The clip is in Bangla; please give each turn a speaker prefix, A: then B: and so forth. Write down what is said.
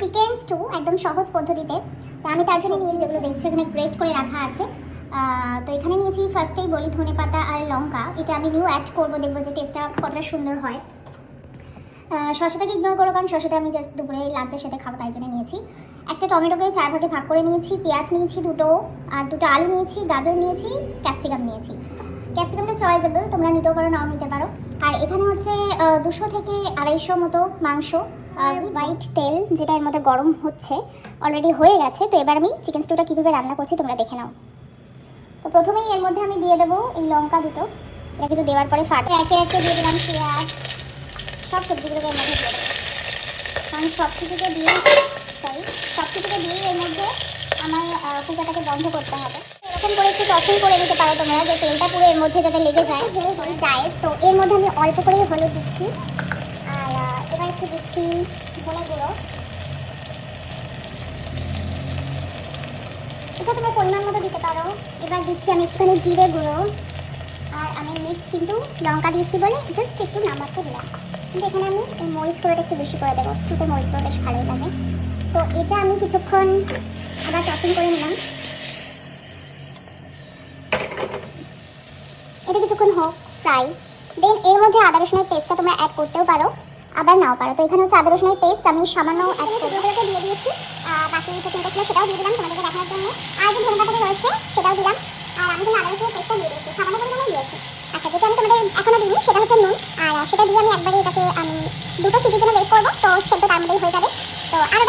A: চিকেন স্টু একদম সহজ পদ্ধতিতে। তো আমি তার জন্য নিয়ে যেগুলো দেখছি, এখানে গ্রেট করে রাখা আছে। তো এখানে নিয়েছি ফার্স্টেই বলি ধনে পাতা আর লঙ্কা। এটা আমি নিউ অ্যাড করব, দেখব যে টেস্টটা কতটা সুন্দর হয়। শসাটাকে ইগনোর করো, কারণ শসাটা আমি জাস্ট দুপুরে লাঞ্চের সাথে খাব, তাই জন্য নিয়েছি। একটা টমেটোকে চার ভাগে ভাগ করে নিয়েছি, পেঁয়াজ নিয়েছি দুটো, আর দুটো আলু নিয়েছি, গাজর নিয়েছি ক্যাপসিকাম নিয়েছি। ক্যাপসিকামটা চয়েসেবল তোমরা নিতেও পারো, নাও নিতে পারো। আর এখানে হচ্ছে দুশো থেকে আড়াইশো মতো মাংস হোয়াইট তেল যেটা এর মধ্যে গরম হচ্ছে অলরেডি হয়ে গেছে তো এবার আমি চিকেন স্টুটা কীভাবে রান্না করছি তোমরা দেখে নাও। তো প্রথমেই এর মধ্যে আমি দিয়ে দেবো এই লঙ্কা দুটো। এটা কিন্তু দেওয়ার পরে ফাটে। একে একে দিয়ে দিলাম পেঁয়াজ সব সবজিগুলোকে এর মধ্যে দিয়ে দেবো। কারণ সব কিছুকে দিয়ে সরি সব কিছুকে দিয়ে এর মধ্যে আমার কুকাটাকে বন্ধ করতে হবে। এরকম করে একটু টসিং করে নিতে পারো তোমরা যে তেলটা পুরো এর মধ্যে যাতে লেগে যায়। যায়। তো এর মধ্যে আমি অল্প করেই হলুদ দিচ্ছি। আর এবার একটু দিচ্ছি ধনে গুঁড়ো এটা তোমার পরিমাণ মতো দিতে পারো। এবার দিচ্ছি আমি একটুখানি জিরে গুঁড়ো। আর আমি মিক্স কিন্তু লঙ্কা দিয়েছি বলে জাস্ট একটু নামাতে দিলাম। কিন্তু এখানে আমি মরিচ গুঁড়োটা একটু বেশি করে দেবো। শুধু মরিচ গুঁড়ো বেশ ভালোই লাগে। তো এটা আমি কিছুক্ষণ আবার চপিং করে নিলাম। এটা কিছুক্ষণ হোক ফ্রাই দেন এর মধ্যে আদা রসুনের পেস্টটা তোমরা অ্যাড করতেও পারো, আবার নাও পারো। তো এখানে হচ্ছে আদা রসুনের পেস্ট আমি সামান্য অ্যাড করে দিয়ে দিয়েছি। বাকি সেটাও দিয়ে দিলাম। তোমাদেরকে জন্য আর যে ধনেপাতাটা রয়েছে, সেটাও আমি কিন্তু আদা রসুনের পেস্টটা দিয়ে দিয়েছি। সামান্য আচ্ছা যেটা আমি তোমাদের এখনও দিইনি, সেটা হচ্ছে নুন আর সেটা দিয়ে আমি একবারে এটাকে, আমি দুটো সিটির জন্য ওয়েট করব। তো সেটা তার মধ্যেই হয়ে যাবে। তো আর